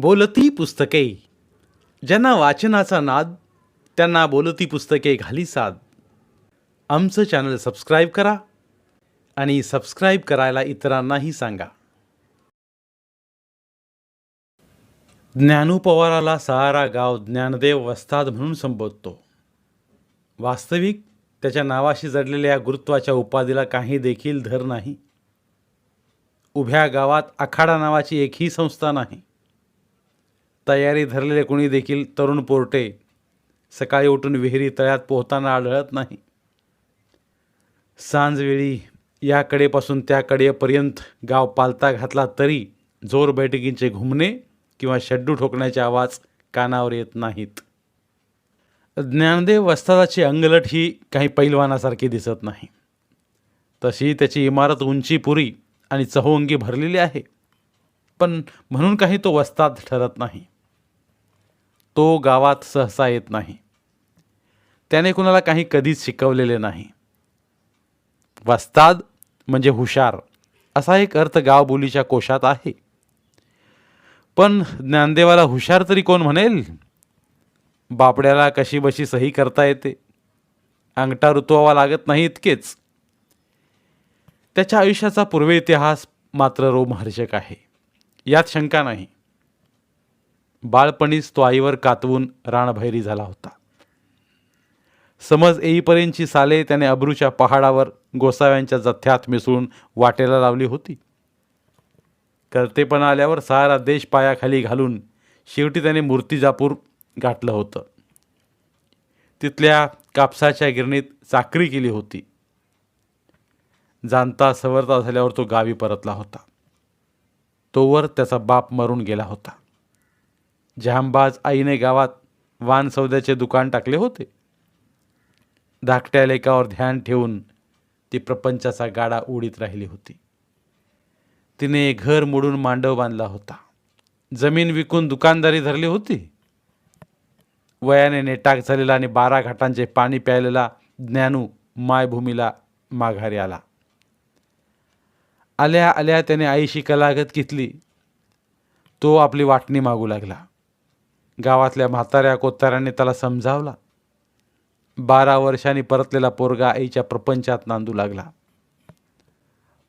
बोलती पुस्तके. ज्यांना वाचनाचा नाद त्यांना बोलती पुस्तके घाली साद. आमचं चॅनल सबस्क्राईब करा आणि सबस्क्राईब करायला इतरांनाही सांगा. ज्ञानोपवाराला सहारा गाव ज्ञानदेव वस्ताद म्हणून संबोधतो. वास्तविक त्याच्या नावाशी जडलेल्या या गुरुत्वाच्या उपाधीला काही देखील धर नाही. उभ्या गावात आखाडा नावाची एकही संस्था नाही. तयारी धरलेले कोणी देखील तरुण पोरटे सकाळी उठून विहिरी तळ्यात पोहताना आढळत नाही. सांजवेळी या कडेपासून त्या कडेपर्यंत गाव पालता घातला तरी जोर बैठकींचे घुमणे किंवा शड्डू ठोकण्याचे आवाज कानावर येत नाहीत. ज्ञानदेव वस्तादाची अंगलट ही काही पैलवानासारखी दिसत नाही. तशी त्याची इमारत उंचीपुरी आणि चहोंगी भरलेली आहे. पण म्हणून काही तो वस्ताद ठरत नाही. तो गावात सहसा येत नाही. त्याने कुणाला काही कधीच शिकवलेले नाही. वस्ताद म्हणजे हुशार असा एक अर्थ गावबोलीच्या कोशात आहे. पण ज्ञानदेवाला हुशार तरी कोण म्हणेल? बापड्याला कशी बशी सही करता येते. अंगठा रुतवावा लागत नाही इतकेच. त्याच्या आयुष्याचा पूर्व इतिहास मात्र रोमहर्षक आहे. यात शंका नाही. बाळपणीच तो आईवर कातवून राणभैरी झाला होता. समज येईपर्यंतची साले त्याने अब्रूच्या पहाडावर गोसाव्यांच्या जथ्यात मिसळून वाटेला लावली होती. कर्तेपणा आल्यावर सारा देश पायाखाली घालून शेवटी त्याने मूर्तिजापूर गाठलं होतं. तिथल्या कापसाच्या गिरणीत चाकरी केली होती. जाणता सवरता झाल्यावर तो गावी परतला होता. तोवर त्याचा बाप मरून गेला होता. जहांबाज आईने गावात वान सौद्याचे दुकान टाकले होते. धाकट्या लेकावर ध्यान ठेवून ती प्रपंचाचा गाडा उडीत राहिली होती. तिने घर मोडून मांडव बांधला होता. जमीन विकून दुकानदारी धरली होती. वयाने नेटाक झालेला आणि बारा घाटांचे पाणी प्यायलेला ज्ञानू मायभूमीला माघारी आला. आल्या आल्या त्याने आईशी कलागत घेतली. तो आपली वाटणी मागू लागला. गावातल्या म्हाताऱ्या कोताऱ्यांनी त्याला समजावला. बारा वर्षांनी परतलेला पोरगा आईच्या प्रपंचात नांदू लागला.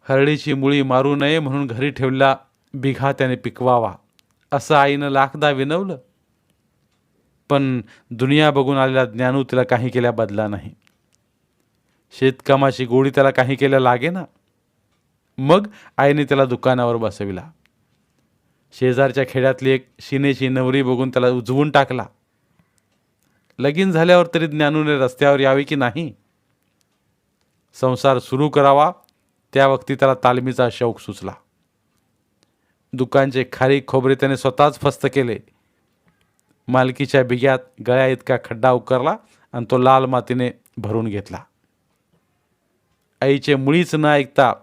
हरडीची मुळी मारू नये म्हणून घरी ठेवला बिघा त्याने पिकवावा असं आईनं लाखदा विनवलं. पण दुनिया बघून आलेला ज्ञानू तिला काही केल्या बदला नाही. शेतकामाची गोडी त्याला काही केल्या लागे ना. मग आईने त्याला दुकानावर बसविला. शेजारच्या खेड्यातली एक शिनेची नवरी बघून त्याला उजवून टाकला. लगीन झाल्यावर तरी ज्ञानूने रस्त्यावर यावे की नाही? संसार सुरू करावा. त्या वक्ती त्याला तालमीचा शौक सुचला. दुकानचे खारी खोबरे त्याने स्वतःच फस्त केले. मालकीच्या बिग्यात गळ्या इतका खड्डा उकरला आणि तो लाल मातीने भरून घेतला. आईचे मुळीच न ऐकता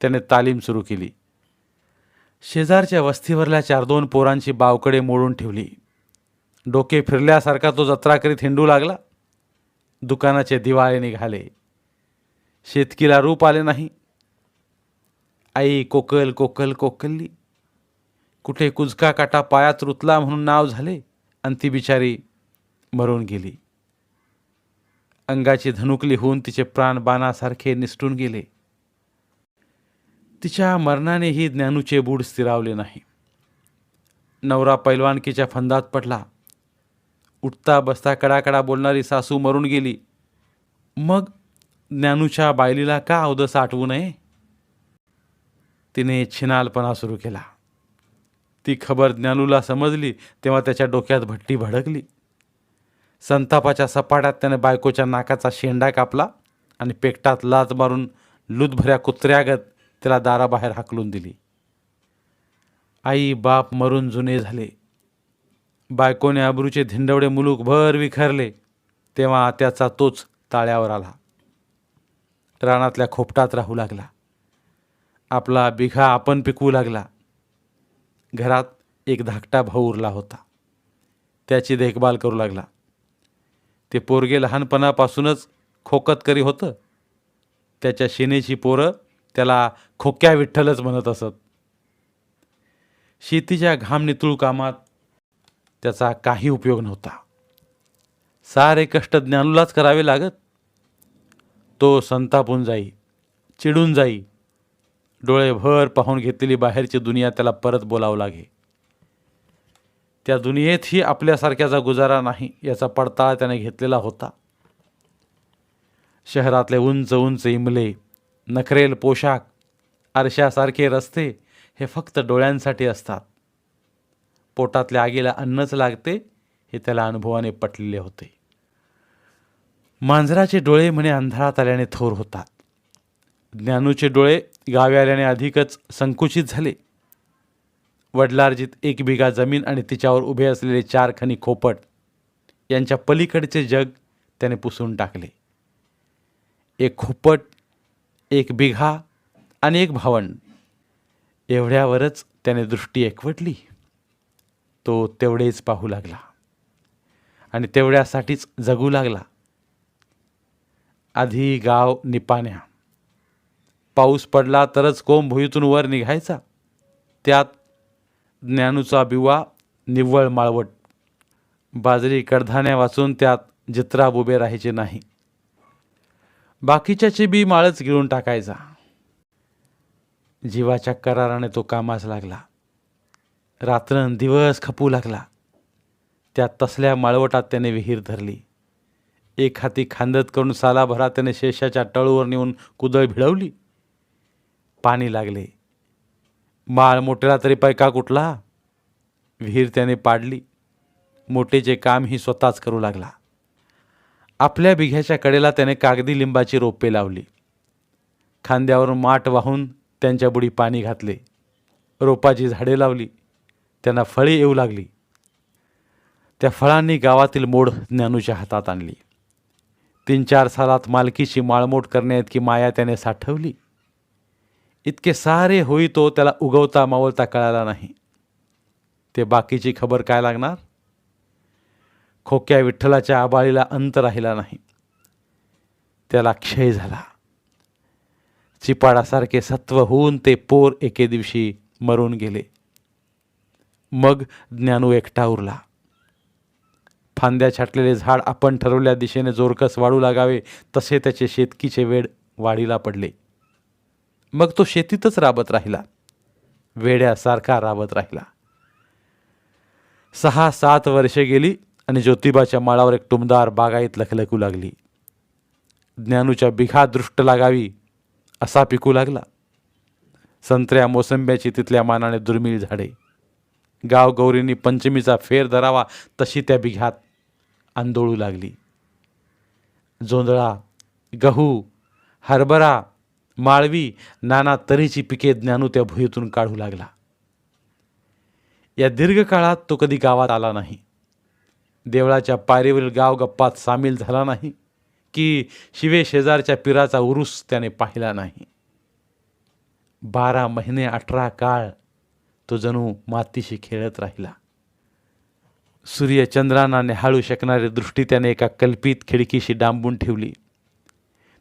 त्याने तालीम सुरू केली. शेजारच्या वस्तीवरल्या चार दोन पोरांची बावकडे मोडून ठेवली. डोके फिरल्यासारखा तो जत्रा करीत हिंडू लागला. दुकानाचे दिवाळे निघाले. शेतकीला रूप आले नाही. आई कोकल कोकल कोकलली. कुठे कुजका काटा पायात रुतला म्हणून नाव झाले आणि ती बिचारी मरून गेली. अंगाची धनुकली होऊन तिचे प्राण बाणासारखे निसटून गेले. तिच्या मरणानेही ज्ञानूचे बूड स्थिरावले नाही. नवरा पैलवानकीच्या फंदात पडला. उठता बसता कडाकडा बोलणारी सासू मरून गेली. मग ज्ञानूच्या बायलीला का अवदस आठवू नये? तिने छिनालपणा सुरू केला. ती खबर ज्ञानूला समजली तेव्हा त्याच्या डोक्यात भट्टी भडकली. संतापाच्या सपाट्यात त्याने बायकोच्या नाकाचा शेंडा कापला आणि पेकटात लाच मारून लुतभऱ्या कुत्र्यागत त्याला दाराबाहेर हाकलून दिली. आई बाप मरून जुने झाले. बायकोने अब्रूचे धिंडवडे मुलूक भर विखरले. तेव्हा त्याचा तोच ताळ्यावर आला. रानातल्या खोपटात राहू लागला. आपला बिघा आपण पिकवू लागला. घरात एक धाकटा भाऊ उरला होता. त्याची देखभाल करू लागला. ते पोरगे लहानपणापासूनच खोकत करी होतं. त्याच्या शिनेची पोरं त्याला खोक्या विठ्ठलच म्हणत असत. शेतीच्या घाम कामात त्याचा काही उपयोग नव्हता. सारे कष्ट ज्ञानूलाच करावे लागत. तो संतापून जाई चिडून जाई डोळे भर पाहून घेतलेली बाहेरची दुनिया त्याला परत बोलावं लागे. त्या दुनियेतही आपल्यासारख्याचा गुजारा नाही याचा पडताळा त्याने घेतलेला होता. शहरातले उंच उंच इमले नखरेल पोशाख आरशासारखे रस्ते हे फक्त डोळ्यांसाठी असतात. पोटातल्या आगीला अन्नच लागते हे त्याला अनुभवाने पटलेले होते. मांजराचे डोळे म्हणे अंधारात आल्याने थोर होतात. ज्ञानूचे डोळे गावी आल्याने अधिकच संकुचित झाले. वडलार्जित एक बिघा जमीन आणि तिच्यावर उभे असलेले चार खनी खोपट यांच्या पलीकडचे जग त्याने पुसून टाकले. एक खोपट एक बिघा आणि एक भावंड. एवढ्यावरच त्याने दृष्टी एकवटली. तो तेवढेच पाहू लागला. आणि तेवढ्यासाठीच जगू लागला. आधी गाव निपाण्या. पाऊस पडला तरच कोंब भुईतून वर निघायचा. त्यात ज्ञानूचा बिवा निव्वळ माळवट. बाजरी कडधान्या वाचून त्यात जित्राब उभे राहायचे नाही. बाकीच्याचे बी माळच गिळून टाकायचा. जीवाच्या कराराने तो कामास लागला. रात्रन दिवस खपू लागला. त्या तसल्या माळवटात त्याने विहीर धरली. एक हाती खांदत करून सालाभरात त्याने शेषाच्या टळूवर नेऊन कुदळ भिडवली पाणी लागले. माळ मोठेला तरी पैका कुठला? विहीर त्याने पाडली. मोठेचे कामही स्वतःच करू लागला. आपल्या बिघ्याच्या कडेला त्याने कागदी लिंबाची रोपे लावली. खांद्यावरून माठ वाहून त्यांच्या बुडी पाणी घातले. रोपाची झाडे लावली. त्यांना फळे येऊ लागली. त्या फळांनी गावातील मोड ज्ञानूच्या हातात आणली. तीन चार सालात मालकीची माळमोड करण्याइतकी माया त्याने साठवली. इतके सारे होई तो त्याला उगवता मावळता कळाला नाही. ते बाकीची खबर काय लागणार? खोक्या विठ्ठलाच्या आबाळीला अंत राहिला नाही. त्याला क्षय झाला. चिपाडासारखे सत्व होऊन ते पोर एके दिवशी मरून गेले. मग ज्ञानू एकटा उरला. फांद्या छाटलेले झाड आपण ठरवल्या दिशेने जोरकस वाढू लागावे तसे त्याचे शेतकीचे वेड वाढीला पडले. मग तो शेतीतच राबत राहिला. वेड्यासारखा राबत राहिला. सहा सात वर्षे गेली आणि ज्योतिबाच्या माळावर एक टुमदार बागायत लखलखू लागली. ज्ञानूच्या बिघा दृष्ट लागावी असा पिकू लागला. संत्र्या मोसंब्याची तिथल्या मानाने दुर्मिळ झाडे. गाव गौरींनी पंचमीचा फेर धरावा तशी त्या बिघात आंदोळू लागली. जोंधळा गहू हरभरा माळवी नाना तऱ्हेची पिके ज्ञानू त्या भुईतून काढू लागला. या दीर्घकाळात तो कधी गावात आला नाही. देवळाच्या पायरीवरील गाव गप्पात सामील झाला नाही की शिवे शेजारच्या पिराचा उरूस त्याने पाहिला नाही. बारा महिने अठरा काळ तो जणू मातीशी खेळत राहिला. सूर्यचंद्रांना निहाळू शकणारी दृष्टी त्याने एका कल्पित खिडकीशी डांबून ठेवली.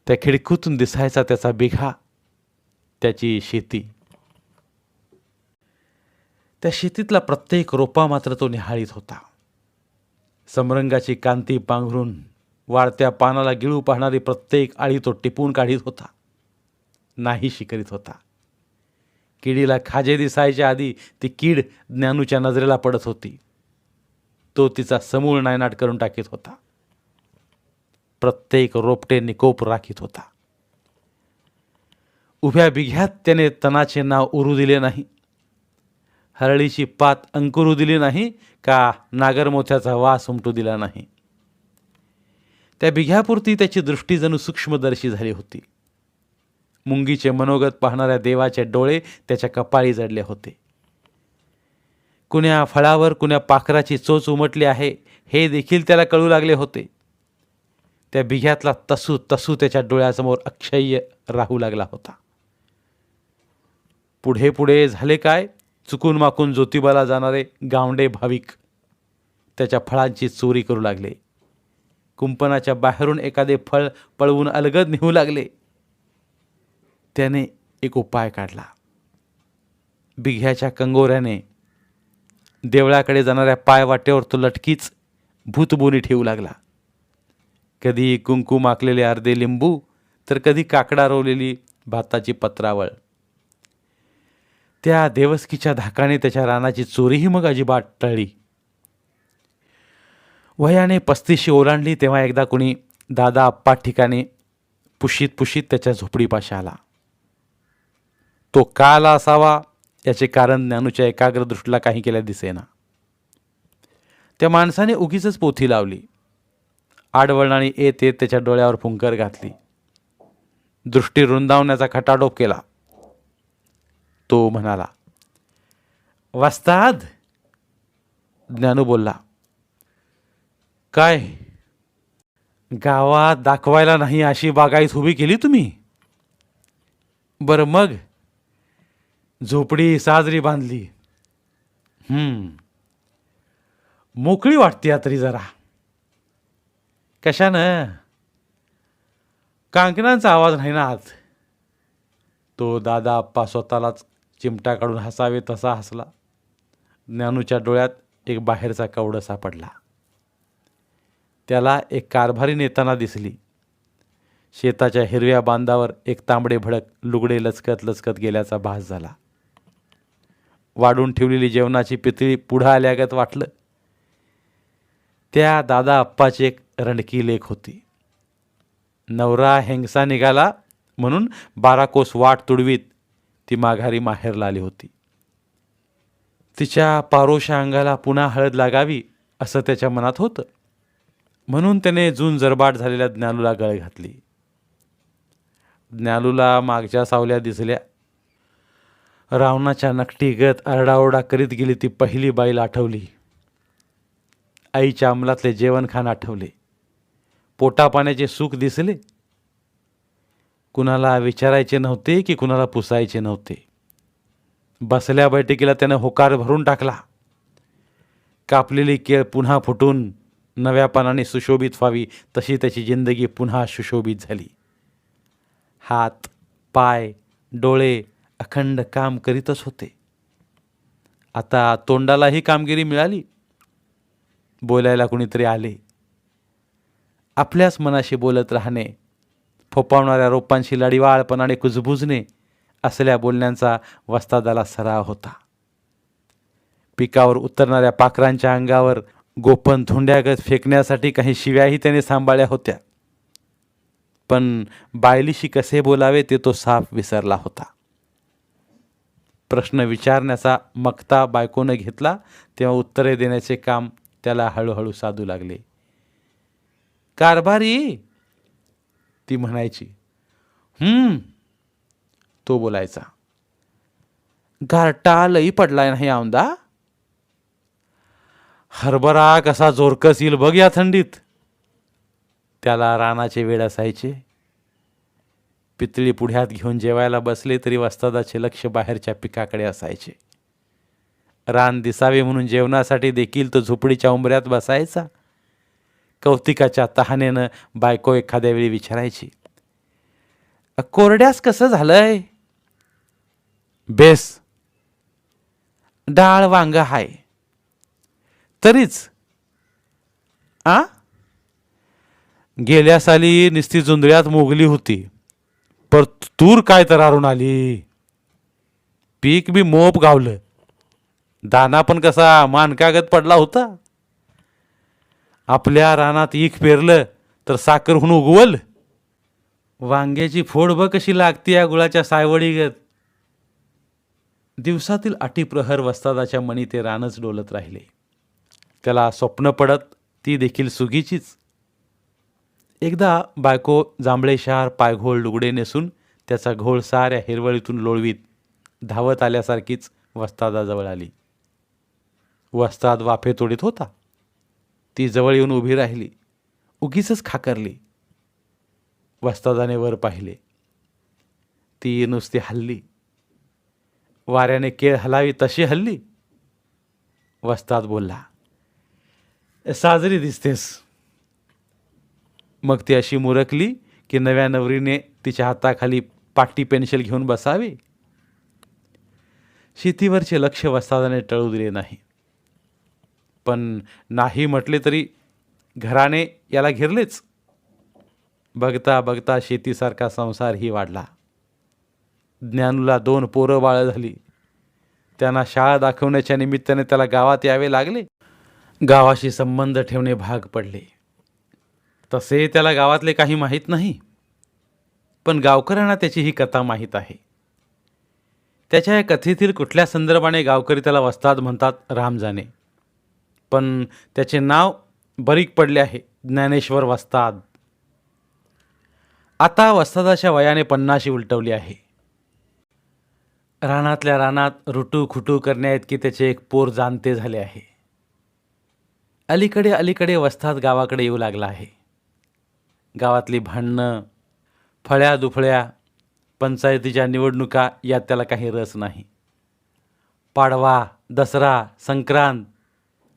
त्या खिडकीतून दिसायचा त्याचा बिघा त्याची शेती. त्या शेतीतला प्रत्येक रोपा मात्र तो निहाळीत होता. समरंगाची कांती पांघरून वाढत्या पानाला गिळू पाहणारी प्रत्येक आळी तो टिपून काढीत होता. नाहीशी करीत होता. किडीला खाजे दिसायच्या आधी ती कीड ज्ञानूच्या नजरेला पडत होती. तो तिचा समूळ नायनाट करून टाकीत होता. प्रत्येक रोपटे निकोप राखीत होता. उभ्या बिघ्यात त्याने तणाचे नाव उरू दिले नाही. हरळीची पात अंकुरू दिली नाही का नागरमोथ्याचा वास उमटू दिला नाही. त्या बिघ्यापुरती त्याची दृष्टी जणू सूक्ष्मदर्शी झाली होती. मुंगीचे मनोगत पाहणाऱ्या देवाचे डोळे त्याच्या कपाळी जडले होते. कुण्या फळावर कुण्या पाखराची चोच उमटली आहे हे देखील त्याला कळू लागले होते. त्या बिघ्यातला तसू तसू त्याच्या डोळ्यासमोर अक्षय्य राहू लागला होता. पुढे पुढे झाले काय? चुकून माकून ज्योतिबाला जाणारे गावंडे भाविक त्याच्या फळांची चोरी करू लागले. कुंपणाच्या बाहेरून एखादे फळ पळवून अलगद नेऊ लागले. त्याने एक उपाय काढला. बिघ्याच्या कंगोऱ्याने देवळाकडे जाणाऱ्या पायवाटेवर तो लटकीच भूतबोनी ठेवू लागला. कधी कुंकू माकलेले अर्धे लिंबू तर कधी काकडा रोवलेली भाताची पत्रावळ. त्या देवस्कीच्या धाकाने त्याच्या रानाची चोरीही मग अजिबात टळली. वयाने पस्तीशी ओलांडली तेव्हा एकदा कुणी दादा आप्पा ठिकाणी पुशीत पुशीत त्याच्या झोपडीपाशी आला. तो का आला असावा याचे कारण ज्ञानूच्या एकाग्र दृष्टीला काही केल्या दिसेना. त्या माणसाने उगीच पोथी लावली. आडवळणाने येत येत त्याच्या डोळ्यावर फुंकर घातली. दृष्टी रुंदावण्याचा खटाडोप केला. तो म्हणाला वस्ताद ज्ञानू बोलला काय गावात दाखवायला नाही अशी बागाईत उभी केली तुम्ही? बरं मग झोपडी साजरी बांधली. हम्म मोकळी वाटते तरी जरा. कशानं? कांकणांचा आवाज नाही ना आज. तो दादा आप्पा स्वतःलाच चिमटा काढून हसावे तसा हसला. ज्ञानूच्या डोळ्यात एक बाहेरचा कवडं सापडला. त्याला एक कारभारी नेताना दिसली. शेताच्या हिरव्या बांधावर एक तांबडे भडक लुगडे लचकत लचकत गेल्याचा भास झाला. वाढून ठेवलेली जेवणाची पितळी पुढं आल्यागत वाटलं. त्या दादा अप्पाची एक रणकी लेख होती. नवरा हेंगसा निघाला म्हणून बारा कोस वाट तुडवीत ती माघारी माहेरला आली होती. तिच्या पारोशा अंगाला पुन्हा हळद लागावी असं त्याच्या मनात होतं. म्हणून त्याने जून जरबाट झालेल्या ज्ञानूला गळ घातली. ज्ञानूला मागच्या सावल्या दिसल्या. रावणाच्या नकटीगत आरडाओरडा करीत गेली ती पहिली बाईल आठवली. आईच्या अंमलातले जेवणखान आठवले. पोटापाण्याचे सुख दिसले. कुणाला विचारायचे नव्हते की कुणाला पुसायचे नव्हते. बसल्या बैठकीला त्यानं होकार भरून टाकला. कापलेली केळ पुन्हा फुटून नव्या पानाने सुशोभित व्हावी तशी त्याची जिंदगी पुन्हा सुशोभित झाली. हात पाय डोळे अखंड काम करीतच होते. आता तोंडालाही कामगिरी मिळाली. बोलायला कुणीतरी आले. आपल्याच मनाशी बोलत राहणे फोपावणाऱ्या रोपांशी लढिवाळपणाने कुजबुजणे असल्या बोलण्यांचा वस्तादाला सराव होता. पिकावर उतरणाऱ्या पाखरांच्या अंगावर गोपन धुंड्यागत फेकण्यासाठी काही शिव्याही त्याने सांभाळल्या होत्या. पण बायलीशी कसे बोलावे ते तो साफ विसरला होता. प्रश्न विचारण्याचा मक्ता बायकोनं घेतला तेव्हा उत्तरे देण्याचे काम त्याला हळूहळू साधू लागले. कारभारी ती म्हणायची हम्म. तो बोलायचा गारटा लई पडलाय नाही औंदा? हरभरा कसा जोरकस येईल बघ या थंडीत. त्याला रानाचे वेळ असायचे. पितळी पुढ्यात घेऊन जेवायला बसले तरी वस्तादाचे लक्ष बाहेरच्या पिकाकडे असायचे. रान दिसावे म्हणून जेवणासाठी देखील तो झोपडीच्या उंबऱ्यात बसायचा. कौतिकाच्या तहानेनं बायको एखाद्या वेळी विचारायची कोरड्यास कसं झालंय? बेस डाळ वांग हाय. तरीच. आ? गेल्या साली निस्ती जुंदळ्यात मोगली होती पर तूर काय तरारून आली. पीक बी मोप गावलं. दाना पण कसा मानकागत पडला होता. आपल्या रानात ईख पेरलं तर साखर होऊन उगवल. वांग्याची फोड ब कशी लागते या गुळाच्या सायवडीगत. दिवसातील अटीप्रहर वस्तादाच्या मनी ते रानच डोलत राहिले. त्याला स्वप्न पडत ती देखील सुगीचीच. एकदा बायको जांभळे शहार पायघोळ लुगडे नेसून त्याचा घोळ साऱ्या हिरवळीतून लोळवीत धावत आल्यासारखीच वस्तादाजवळ आली. वस्ताद वाफे तोडीत होता. ती जवळ येऊन उभी राहिली. उगीच खाकरली. वस्तादाने वर पाहिले. ती नुसती हल्ली. वाऱ्याने केळ हलावी तशी हल्ली. वस्ताद बोलला साजरी दिसतेस. मग ती अशी मुरकली की नव्या नवरीने तिच्या हाताखाली पाटी पेन्शिल घेऊन बसावे. शेतीवरचे लक्ष वस्तादाने टळू दिले नाही. पण नाही म्हटले तरी घराने याला घेरलेच. बघता बघता शेतीसारखा संसारही वाढला. ज्ञानूला दोन पोरं बाळं झाली. त्यांना शाळा दाखवण्याच्या निमित्ताने त्याला गावात यावे लागले. गावाशी संबंध ठेवणे भाग पडले. तसे त्याला गावातले काही माहीत नाही. पण गावकऱ्यांना त्याची ही कथा माहीत आहे. त्याच्या या कथेतील कुठल्या संदर्भाने गावकरी त्याला वस्ताद म्हणतात राम जाणे. पण त्याचे नाव बरीक पडले आहे. ज्ञानेश्वर वस्ताद. आता वस्तादाच्या वयाने पन्नाशी उलटवली आहे. रानातल्या रानात रुटू खुटू करण्याइतकी त्याचे एक पोर जाणते झाले आहे. अलीकडे अलीकडे वस्ताद गावाकडे येऊ लागला आहे. गावातली भांडणं फळ्या दुफळ्या पंचायतीच्या निवडणुका यात त्याला काही रस नाही. पाडवा दसरा संक्रांत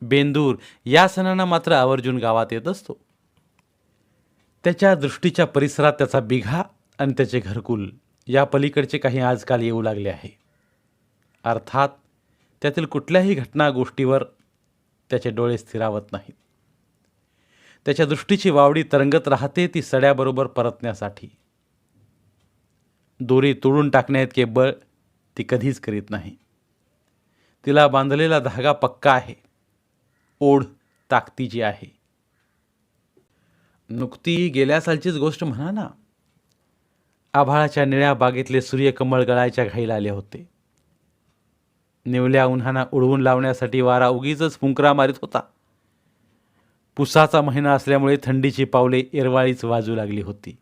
बेंदूर या सणांना मात्र आवर्जून गावात येत असतो. त्याच्या दृष्टीच्या परिसरात त्याचा बिघा आणि त्याचे घरकुल या पलीकडचे काही आजकाल येऊ लागले आहे. अर्थात त्यातील कुठल्याही घटना गोष्टीवर त्याचे डोळे स्थिरावत नाहीत. त्याच्या दृष्टीची वावडी तरंगत राहते ती सड्याबरोबर परतण्यासाठी. दोरी तोडून टाकण्याइतके बळ ती कधीच करीत नाही. तिला बांधलेला धागा पक्का आहे. ओढ ताकदीची आहे. नुकती गेल्या सालचीच गोष्ट म्हणा ना. आभाळाच्या निळ्या बागेतले सूर्यकमळ गळायच्या घाईला आले होते. निवल्या उन्हाना उडवून लावण्यासाठी वारा उगीच फुंकरा मारित होता. पुसाचा महिना असल्यामुळे थंडीची पावले एरवाळीच वाजू लागली होती.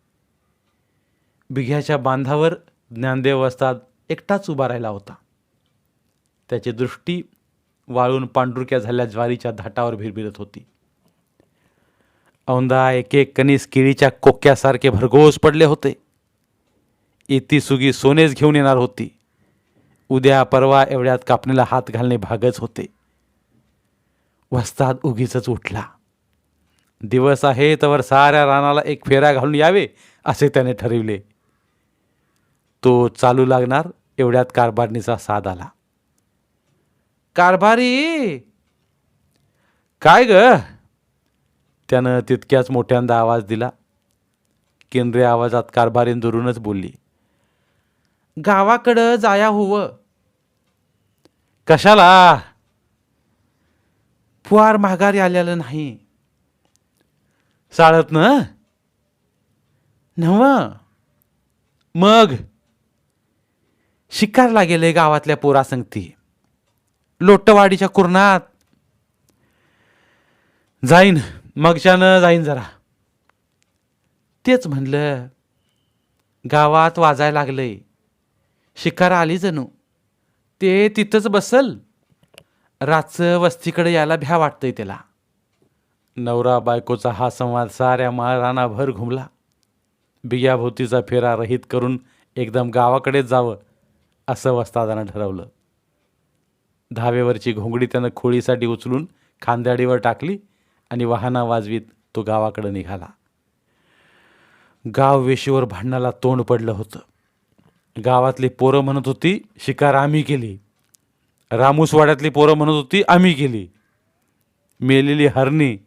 बिघ्याच्या बांधावर ज्ञानदेव असतात एकटाच उभा राहिला होता. त्याची दृष्टी वाळून पांढुरक्या झाल्या ज्वारीच्या धाटावर भिरभिरत होती. औंदा एक एक कणीस केळीच्या कोक्यासारखे भरघोस पडले होते. इती सुगी सोनेच घेऊन येणार होती. उद्या परवा एवढ्यात कापणीला हात घालणे भागच होते. वस्तात उगीच उठला. दिवस आहे तर साऱ्या रानाला एक फेरा घालून यावे असे त्याने ठरविले. तो चालू लागणार एवढ्यात कारभारणीचा साद आला. कारभारी. काय ग? त्यानं तितक्याच मोठ्यांदा आवाज दिला. केंद्रीय आवाजात कारभारीन दुरूनच बोलली. गावाकडं जाया हवं. कशाला? फुहार माघारी आलेलं नाही. चालत ना? नव मग? शिकारला गेले गावातल्या पोरासंगती. लोट्टवाडीच्या कुरणात. जाईन मगच्यानं जाईन जरा. तेच म्हणलं गावात वाजायला लागलंय. शिकार आली जणू. ते तिथंच बसल. रातचं वस्तीकडे यायला भ्या वाटतंय त्याला. नवरा बायकोचा हा संवाद साऱ्या महाराणाभर घुमला. बियाभोवतीचा फेरा रहित करून एकदम गावाकडेच जावं असं वस्तादानं ठरवलं. धावेवरची घोंगडी त्यानं खोळीसाठी उचलून खांद्याडीवर टाकली आणि वाहना वाजवीत तो गावाकडं निघाला. गाव वेशीवर भांडणाला तोंड पडलं होतं. गावातली पोरं म्हणत होती शिकार आम्ही केली. रामूसवाड्यातली पोरं म्हणत होती आम्ही केली. मेलेली हरणी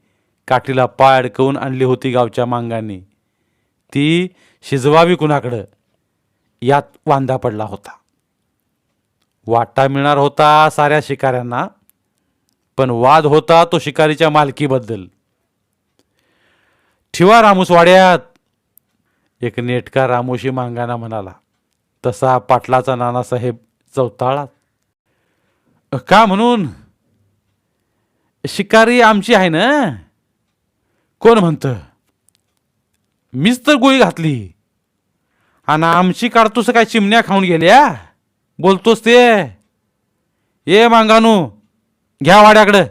काठीला पाय अडकवून आणली होती गावच्या मांगांनी. ती शिजवावी कुणाकडं? यात वांदा पडला होता. वाटा मिळणार होता साऱ्या शिकाऱ्यांना पण वाद होता तो शिकारीच्या मालकीबद्दल. ठेवा रामूस वाड्यात एक नेटका रामोशी मांगाना म्हणाला तसा पाटलाचा नानासाहेब चौताळा का म्हणून? शिकारी आमची आहे ना? कोण म्हणतं? मीच तर गोळी घातली. आणि आमची काढतोस काय चिमण्या खाऊन गेल्या? बोलतोस ते. ये मांगानू घ्या वाड्याकडं.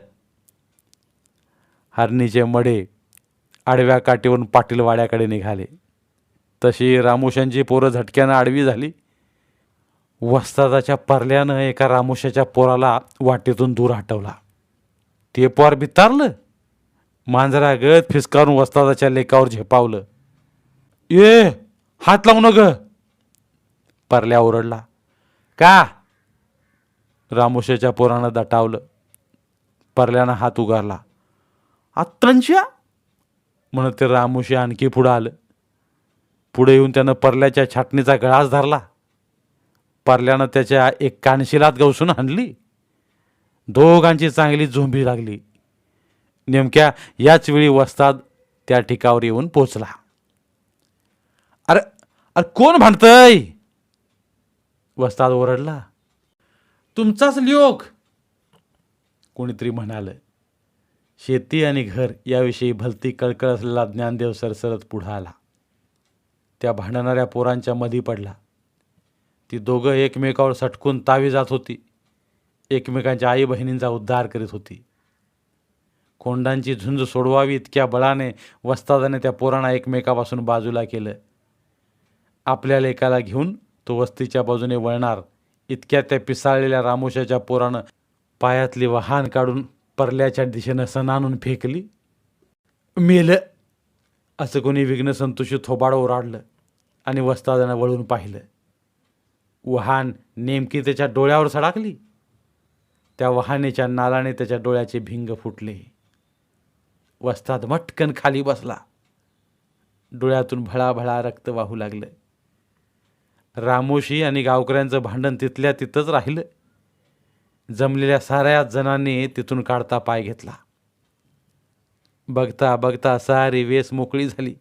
हरणीचे मडे आडव्या काठीवरून पाटील वाड्याकडे निघाले. तशी रामोशांची पोरं झटक्यानं आडवी झाली. वस्तादाच्या परल्यानं एका रामोशाच्या पोराला वाटेतून दूर हटवला. ते पोर भितारलं मांजरागत फिसकारून वस्तादाच्या लेकावर झेपावलं. ये हात लावू न ग परल्या ओरडला. का? रामोशाच्या पोरानं दटावलं. परल्यानं हात उगारला. आत्तांच्या म्हणत ते रामोशी आणखी पुढं आलं. पुढे येऊन त्यानं परल्याच्या छाटणीचा गळाच धरला. परल्यानं त्याच्या एक कानशिलात गवसून हाणली दोघांची चांगली झोंबी लागली. नेमक्या याच वेळी वस्ताद त्या ठिकावर येऊन पोचला. अरे अरे कोण म्हणतंय वस्ताद ओरडला तुमचाच लिओक. कोणीतरी म्हणालं शेती आणि घर याविषयी भलती कळकळ असलेला ज्ञानदेव सरसरत पुढं आला. त्या भांडणाऱ्या पोरांच्या मधी पडला. ती दोघं एकमेकावर सटकून तावी जात होती. एकमेकांच्या आई बहिणींचा उद्धार करीत होती. कोंडांची झुंज सोडवावी इतक्या बळाने वस्तादाने त्या पोरांना एकमेकापासून बाजूला केलं. आपल्या लेकाला घेऊन तो वस्तीच्या बाजूने वळणार. इतक्या त्या पिसाळलेल्या रामोशाच्या पोरानं पायातली वाहन काढून परल्याच्या दिशेनं सणानून फेकली. मेलं. असं कोणी विघ्न संतोषी थोबाड ओराडलं आणि वस्तादानं वळून पाहिलं. वहान नेमकी त्याच्या डोळ्यावर सडाकली. त्या वाहनेच्या नालाने त्याच्या डोळ्याचे भिंग फुटले. वस्ताद मटकन खाली बसला. डोळ्यातून भळाभळा रक्त वाहू लागलं. रामोशी आणि गावकऱ्यांचं भांडण तिथल्या तिथंच राहिलं. जमलेल्या साऱ्या जणांनी तिथून काढता पाय घेतला. बघता बघता सारी वेस मोकळी झाली.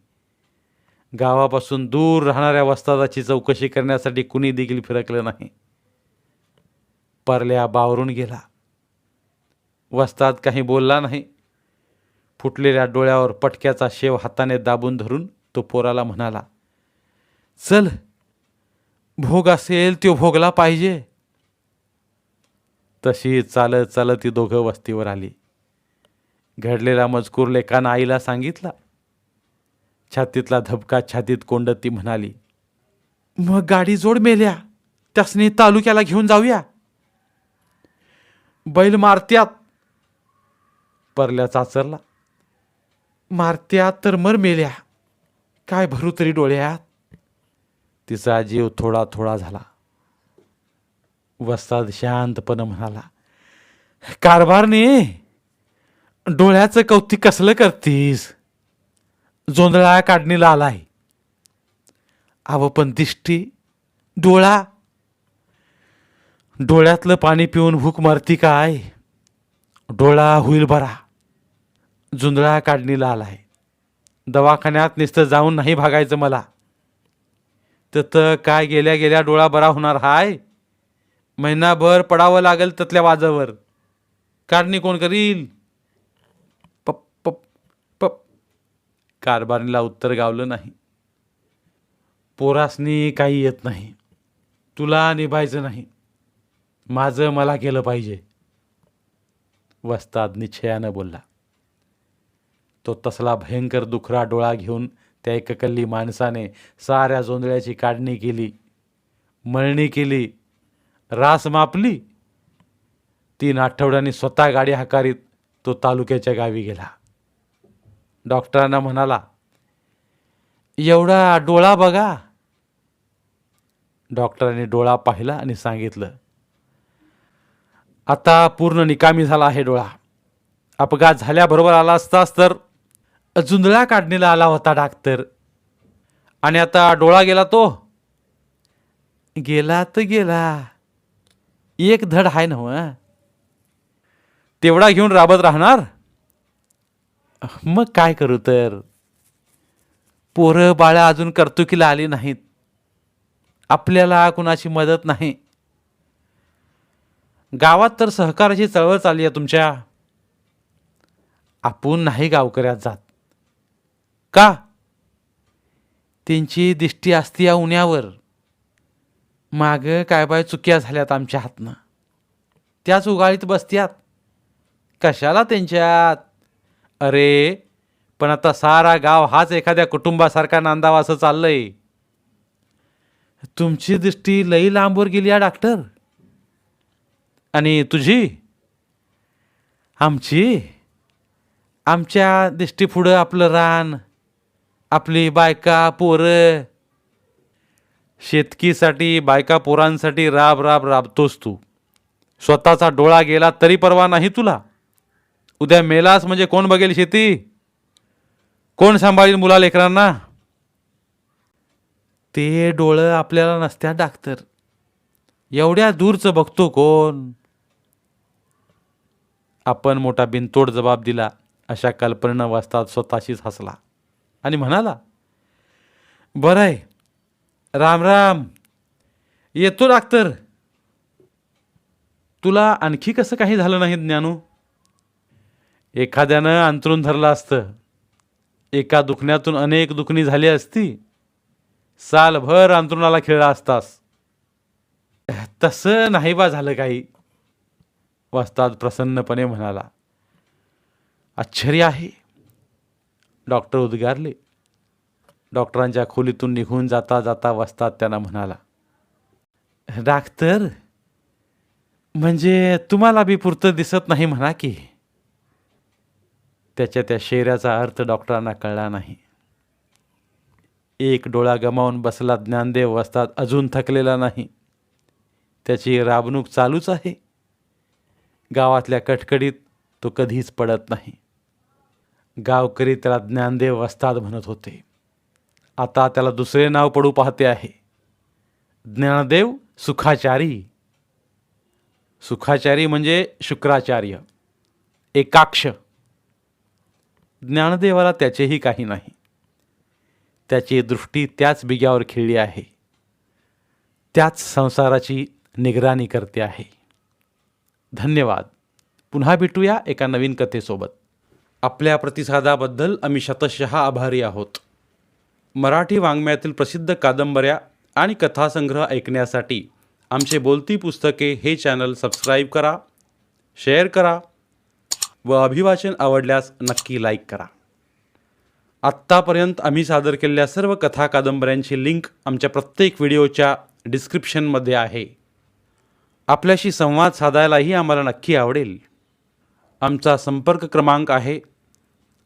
गावापासून दूर राहणाऱ्या वस्तादाची चौकशी करण्यासाठी कुणी देखील फिरकलं नाही. परल्या बावरून गेला. वस्ताद काही बोलला नाही. फुटलेल्या डोळ्यावर पटक्याचा शेव हाताने दाबून धरून तो पोराला म्हणाला चल भोग असेल तो भोगला पाहिजे. तशी चालत चालत ती दोघं वस्तीवर आली. घडलेला मजकूर लेखानं आईला सांगितला. छातीतला धबका छातीत कोंडत ती म्हणाली मग गाडी जोड मेल्या त्यासनी तालुक्याला घेऊन जाऊया. बैल मारत्यात. परल्या चाचरला मारत्यात तर मर मेल्या. काय भरू तरी डोळ्यात. तिचा जीव थोडा थोडा झाला. वस्ताद शांतपणे म्हणाला कारभारने डोळ्याचं कौतिक कसलं करतीस? जोंधळा काढणीला आलाय. अव पण दिष्टी डोळा? डोळ्यातलं पाणी पिऊन भूक मारती काय? डोळा होईल बरा. जुंधळा काढणीला आलाय. दवाखान्यात नुसतं जाऊन नाही भागायचं मला. तर काय गेल्या गेल्या डोळा बरा होणार हाय? महिनाभर पडावं लागेल ततल्या वाजावर. काढणी कोण करील? पप पप पप. कारभारीला उत्तर गावलं नाही. पोरासनी काही येत नाही. तुला निभायचं नाही. माझं मला केलं पाहिजे. वस्ताद निश्चयानं बोलला. तो तसला भयंकर दुखरा डोळा घेऊन त्या एककल्ली माणसाने साऱ्या जोंधळ्याची काढणी केली मळणी केली रास मापली. तीन आठवड्यांनी स्वतः गाडी हाकारीत तो तालुक्याच्या गावी गेला. डॉक्टरांना म्हणाला एवढा डोळा बघा. डॉक्टरांनी डोळा पाहिला आणि सांगितलं आता पूर्ण निकामी झाला आहे डोळा. अपघात झाल्याबरोबर आला असतास तर जुंधळा काढणीला आला होता डाक्टर आणि आता डोळा गेला तो. गेला तर गेला. एक धड आहे ना हो, तेवढा घेऊन राबत राहणार? मग काय करू तर? पोरं बाळं अजून कर्तुकीला आली नाहीत. आपल्याला कुणाची मदत नाही. गावात तर सहकाराची चळवळ चालली आहे तुमच्या. आपण नाही गावकऱ्यात जात. का? त्यांची दिष्टी असती या उन्यावर माग काय बाय चुक्या झाल्यात आमच्या हातनं. त्याच उगाळीत बसत्यात. कशाला त्यांच्यात? अरे पण आता सारा गाव हाच एखाद्या कुटुंबासारखा नांदावा असं चाललंय. तुमची दृष्टी लई लांबवर गेली या डॉक्टर. आणि तुझी? आमची? आमच्या दृष्टीपुढं आपलं रान आपली बायका पोरं. शेतकीसाठी बायका पोरांसाठी राब राब राबतोस तू. स्वतःचा डोळा गेला तरी परवा नाही तुला. उद्या मेलास म्हणजे कोण बघेल शेती? कोण सांभाळील मुला लेकरांना? ते डोळं आपल्याला नसत्या डाक्टर एवढ्या दूरचं बघतो कोण? आपण मोठा बिनतोड जबाब दिला. अशा कल्पनेनं वाचतात स्वतःशीच हसला. आणि म्हणाला बरं आहे. राम राम. येतो डाक्टर. तुला आणखी कसं काही झालं नाही ज्ञानू? एखाद्यानं अंतरून धरलं असतं. एका दुखण्यातून अनेक दुखणी झाली असती. सालभर अंतरुणाला खेळला असतास. तसं नाही बा झालं काही. वस्ताद प्रसन्नपणे म्हणाला आश्चर्य आहे. डॉक्टर उद्गारले. डॉक्टरांच्या खोलीतून निघून जाता जाता वसतात त्यांना म्हणाला डाक्टर म्हणजे तुम्हाला बी पुरतं दिसत नाही म्हणा की. त्याच्या त्या शेऱ्याचा अर्थ डॉक्टरांना कळला नाही. एक डोळा गमावून बसला ज्ञानदेव वसतात अजून थकलेला नाही. त्याची राबणूक चालूच आहे. गावातल्या कटकडीत तो कधीच पडत नाही. गावकरी त्याला ज्ञानदेव वस्ताद म्हणत होते. आता त्याला दुसरे नाव पडू पाहते आहे. ज्ञानदेव सुखाचारी. सुखाचारी म्हणजे शुक्राचार्य. एकाक्ष. ज्ञानदेवाला त्याचेही काही नाही. त्याची दृष्टी त्याच बिग्यावर खिळली आहे. त्याच संसाराची निगराणी करते आहे. धन्यवाद. पुन्हा भेटूया एका नवीन कथेसोबत. आपल्या प्रतिसादाबद्दल आम्ही शतशः आभारी आहोत. मराठी वाङ्मयातील प्रसिद्ध कादंबऱ्या आणि कथासंग्रह ऐकण्यासाठी आमचे बोलती पुस्तके हे चॅनल सबस्क्राईब करा शेअर करा व अभिवाचन आवडल्यास नक्की लाईक करा. आत्तापर्यंत आम्ही सादर केलेल्या सर्व कथा कादंबऱ्यांची लिंक आमच्या प्रत्येक व्हिडिओच्या डिस्क्रिप्शनमध्ये आहे. आपल्याशी संवाद साधायलाही आम्हाला नक्की आवडेल. आमचा संपर्क क्रमांक आहे